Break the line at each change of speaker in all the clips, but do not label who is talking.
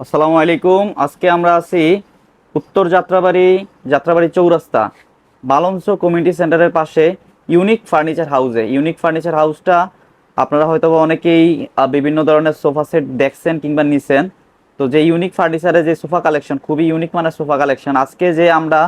আসসালামু আলাইকুম। আজকে আমরা আছি উত্তর যাত্রাবাড়ি যাত্রাবাড়ি চৌরাস্তা বালংস কমিউনিটি সেন্টারের পাশে ইউনিক ফার্নিচার হাউসে। ইউনিক ফার্নিচার হাউসটা আপনারা হয়তো অনেকেই বিভিন্ন ধরনের সোফা সেট দেখছেন কিংবা নিছেন। তো যে ইউনিক ফার্নিচারের যে সোফা কালেকশন খুবই ইউনিক মানের সোফা কালেকশন। আজকে যে আমরা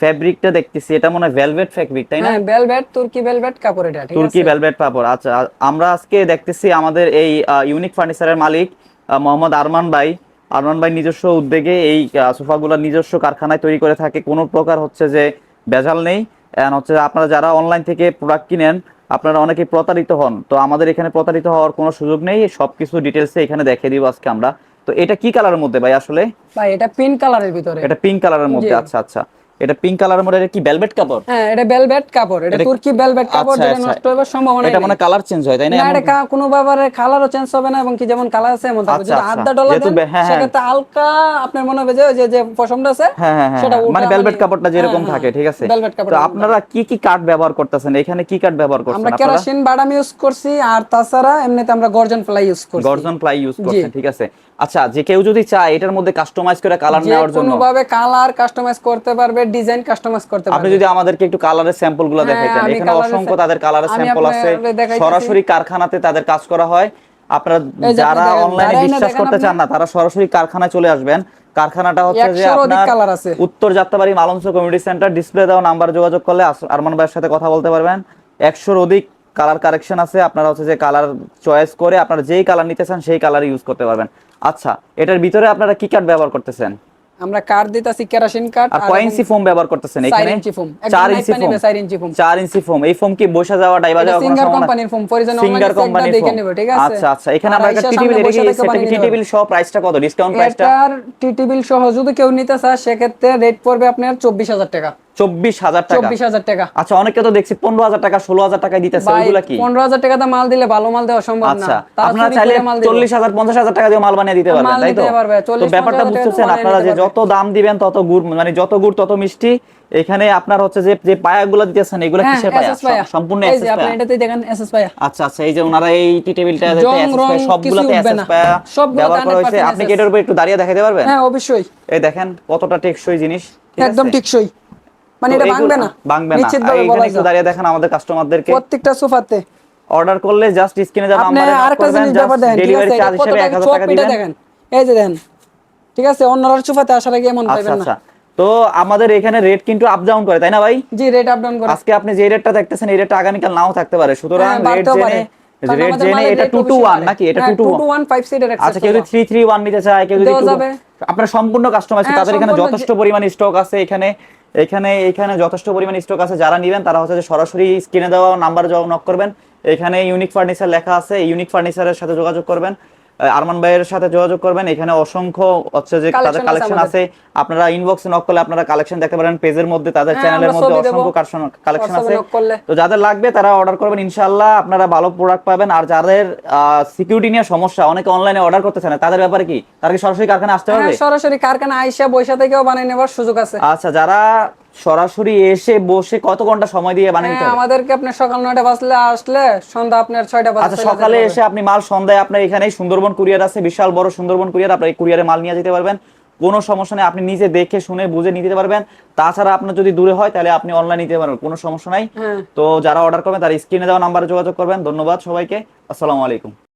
ফ্যাব্রিকটা দেখতেছি এটা মনে হয় ভেলভেট ফ্যাব্রিক তাই না?
হ্যাঁ ভেলভেট তুর্কি ভেলভেট কাপড় এটা ঠিক
তুর্কি ভেলভেট পাপড় আচ্ছা। আমরা আজকে দেখতেছি আমাদের এই ইউনিক ফার্নিচারের মালিক মোহাম্মদ আরমান ভাই। আরমান ভাই নিজস্ব উদ্যোগে এই সোফাগুলো নিজস্ব কারখানায় তৈরি করে থাকে। কোনো প্রকার হচ্ছে যে ভেজাল নেই। অ্যান্ড হচ্ছে আপনারা যারা অনলাইন থেকে প্রোডাক্ট কিনেন আপনারা অনেকে প্রতারিত হন। তো আমাদের এখানে প্রতারিত হওয়ার কোনো সুযোগ নেই। সব কিছু ডিটেলসে এখানে দেখিয়ে দিব আজকে আমরা। তো এটা কি কালারের মধ্যে ভাই আসলে?
ভাই এটা পিঙ্ক কালারের ভিতরে।
এটা পিঙ্ক কালারের মধ্যে। আচ্ছা আচ্ছা। এটা পিঙ্ক কালারের মধ্যে এটা কি ভেলভেট কাপড়?
হ্যাঁ এটা ভেলভেট কাপড়। এটা তুর্কি ভেলভেট কাপড়
আচ্ছা,
যেটা
আচ্ছা।
নষ্ট হওয়ার সম্ভাবনা
এটা মানে কালার চেঞ্জ হয় তাই না?
না এটা কোনো ব্যাপারে কালারও চেঞ্জ হবে না এবং কি যেমন কালার আছে এমন থাকবে। যদি। আধা ডলার দেন
হ্যাঁ, হ্যাঁ।
সেক্ষেত্রে হালকা আপনার মনে হবে যে যে যে পশমটা আছে
হ্যাঁ
সেটা।
মানে ভেলভেট
মানে-
কাপড়টা যেরকম থাকে ঠিক আছে?
velvet কাপড়
তো আপনারা কি কি কাঠ ব্যবহার করতেছেন? এখানে কি কাঠ ব্যবহার করছেন
আমরা কেরোসিন বাদাম ইউজ করছি আর তাছাড়া এমনিতে আমরা গর্জন ফ্লাই ইউজ করছি।
গর্জন প্লাই ইউজ করছেন ঠিক আছে? আচ্ছা যে কেউ যদি চায় এটার মধ্যে কাস্টমাইজ করে কালার নেওয়ার জন্য।
কোনো ভাবে কালার কাস্টমাইজ করতে পারবে ডিজাইন কাস্টমাইজ করতে
আপনি যদি আমাদেরকে একটু কালারের স্যাম্পলগুলো
হ্যাঁ,
দেখাইতেন এখানে অসংখ্য তাদের কালারের স্যাম্পল আছে। সরাসরি কারখানাতে তাদের কাজ করা হয়। আপনারা যারা অনলাইনে বিশ্বাস করতে চান না তারা সরাসরি কারখানায় চলে আসবেন। কারখানাটা হচ্ছে যে আপনার। উত্তর Jatrabari Malancha community centre display দেওয়া নাম্বার যোগাযোগ করলে আরমান ভাইয়ের সাথে কথা বলতে পারবেন। একশোর অধিক কালার কারেকশন আছে। আপনারা হচ্ছে যে কালার চয়েস করে আপনারা যেই কালার নিতে চান সেই কালার ইউজ করতে পারবেন। আচ্ছা এটার ভিতরে আপনারা কি কাঠ ব্যবহার করতেছেন?
আমরা কার্ড দিতাছি কেরাসিন কার্ড
আর কয় ইঞ্চি ফোম ব্যবহার করতেছেন এখানে?
ইঞ্চি
ফোম
4
ইঞ্চি ফোম
হবে, চার ইঞ্চি ফোম
4 ইঞ্চি ফোম এই ফোম কি বসা যাওয়া ডাইবা যাওয়া
সিঙ্গার কোম্পানির ফোম পরিজন
সিঙ্গার কোম্পানির
দেখে নেবে ঠিক আছে?
আচ্ছা আচ্ছা। এখানে আমরা একটা
টিটিবিল
রেখে সেটা
বানিয়ে
কি টি
নিতে
টেবিল সহ প্রাইসটা কত? ডিসকাউন্ট প্রাইসটা
এটার টিটিবিল সহ যদি কেউ নিতে চায় সেক্ষেত্রে রেট পড়বে আপনার চব্বিশ হাজার টাকা।
চব্বিশ হাজার টাকা।
চব্বিশ হাজার টাকা।
আচ্ছা অনেকে তো দেখছি পনেরো হাজার টাকা ষোলো হাজার টাকায় দিতেছে ওইগুলা কি?
পনেরো হাজার টাকাতে মাল দিলে ভালো মাল দেওয়া সম্ভব
আচ্ছা আপনারা চাইলে। চল্লিশ হাজার পঞ্চাশ হাজার টাকা দিয়ে মাল বানিয়ে দিতে পারবেন তাই তো? তো ব্যাপারটা বুঝতেছেন আপনারা যে যত দাম দিবেন তত গুড় মানে যত গুড় তত মিষ্টি এখানে আপনার হচ্ছে যে যে পায়াগুলো দিতেছেন এগুলো
হ্যাঁ
কিসের পায়া?
এসএস পায়া।
সম্পূর্ণ এসএস পায়া।
এটাতেই দেখেন এসএস পায়া।
আচ্ছা আচ্ছা এই যে ওনারা এই টি টেবিলটা
জং, রং
সবগুলোতে এসএস পায়া
সবগুলোতে
ব্যবহার করা হয়েছে। আপনি কি এটার উপর একটু দাঁড়িয়ে দেখাতে পারবেন
হ্যাঁ অবশ্যই।
এই দেখেন কতটা টেকসই জিনিস
একদম? টিকসই। মানে এটা ভাঙবে না।
ভাঙবে না। একটু দাঁড়িয়ে দেখেন আমাদের কাস্টমারদেরকে
প্রত্যেকটা সোফাতে।
অর্ডার করলে জাস্ট স্ক্রিনে যাওয়া
আপনি
নাম্বারে
আরেকটা জিনিস ব্যাপার দেখেন ঠিক
ডেলিভারি
আছে?
চার্জ
এটা
হিসেবে
কত
1000 টাকা
পিঠে
দিবেন
দেখেন? এই যে দেখেন ঠিক আছে? অন্যরা সোফাতে আসার আগে এমন
আচ্ছা
পাবেন না।
আচ্ছা। তো আমাদের এখানে রেট কিন্তু আপ ডাউন করে তাই না ভাই?
জি রেট আপ ডাউন করে।
আজকে আপনি যে রেটটা দেখতেছেন এই রেটটা আগামীকাল নাও থাকতে পারে। সুতরাং
হ্যাঁ,
রেট জেনে
পারে। কারণ
রেট
আমাদের
জেনে এটা
rate
2 টু
বেশি
1
বাড়ে।
নাকি এটা
হ্যাঁ,
2 টু
2 to 1 five seater একটা
আচ্ছা কেউ যদি
সোফা।
3 3 1 নিতে চায় কেউ যদি
দেওয়া
two-
যাবে।
আপনার সম্পূর্ণ কাস্টমার
হ্যাঁ,
তাদের এখানে যথেষ্ট পরিমাণ স্টক আছে এখানে এখানে এখানে যথেষ্ট পরিমাণ স্টক আছে যারা নেবেন তারা হচ্ছে যে সরাসরি স্ক্রিনে দেওয়া নাম্বার নক করবেন এখানে ইউনিক ফার্নিচার লেখা আছে ইউনিক ফার্নিচারের সাথে যোগাযোগ করবেন আরমান ভাইয়ের সাথে যোগাযোগ করবেন। এখানে অসংখ্য হচ্ছে যে তাদের কালেকশন আছে আপনারা ইনবক্সে নক করলে আপনারা কালেকশন দেখতে পারেন। পেজের মধ্যে তাদের চ্যানেলের মধ্যে অসংখ্য কালেকশন আছে। তো যাদের লাগবে তারা অর্ডার করবেন। ইনশাআল্লাহ আপনারা ভালো প্রোডাক্ট পাবেন। আর যাদের সিকিউরিটি নিয়ে সমস্যা অনেকে অনলাইনে অর্ডার করতে চায় না তাদের ব্যাপারে কি? তারা কি সরাসরি কারখানা আসতে পারবে?
হ্যাঁ সরাসরি কারখানা আইসা বৈশা থেকেও বানিয়ে নেবার সুযোগ আছে।
আচ্ছা যারা সরাসরি এসে বসে কত ঘণ্টা সময় দিয়ে বানিয়ে নিতে
হ্যাঁ আমাদেরকে আপনি সকাল নয়টা বাজলে আসলে সন্ধ্যা আপনার ছয়টা বাজলে
আচ্ছা সকালে এসে আপনি মাল সন্ধ্যায় আপনার এখানে সুন্দরবন কুরিয়ার আছে বিশাল বড় সুন্দরবন কুরিয়ার আপনার এই কুরিয়ারে মাল নিয়ে যেতে পারবেন। কোনো সমস্যা নেই আপনি নিজে দেখে শুনে বুঝে নিতে পারবেন। তাছাড়া আপনার যদি দূরে হয় তাহলে আপনি অনলাইন নিতে পারবেন কোনো সমস্যা নাই।
হ্যাঁ।
তো যারা অর্ডার করবেন তারা স্ক্রিনে দেওয়া নাম্বারে যোগাযোগ করবেন। ধন্যবাদ সবাইকে। আসসালামু আলাইকুম।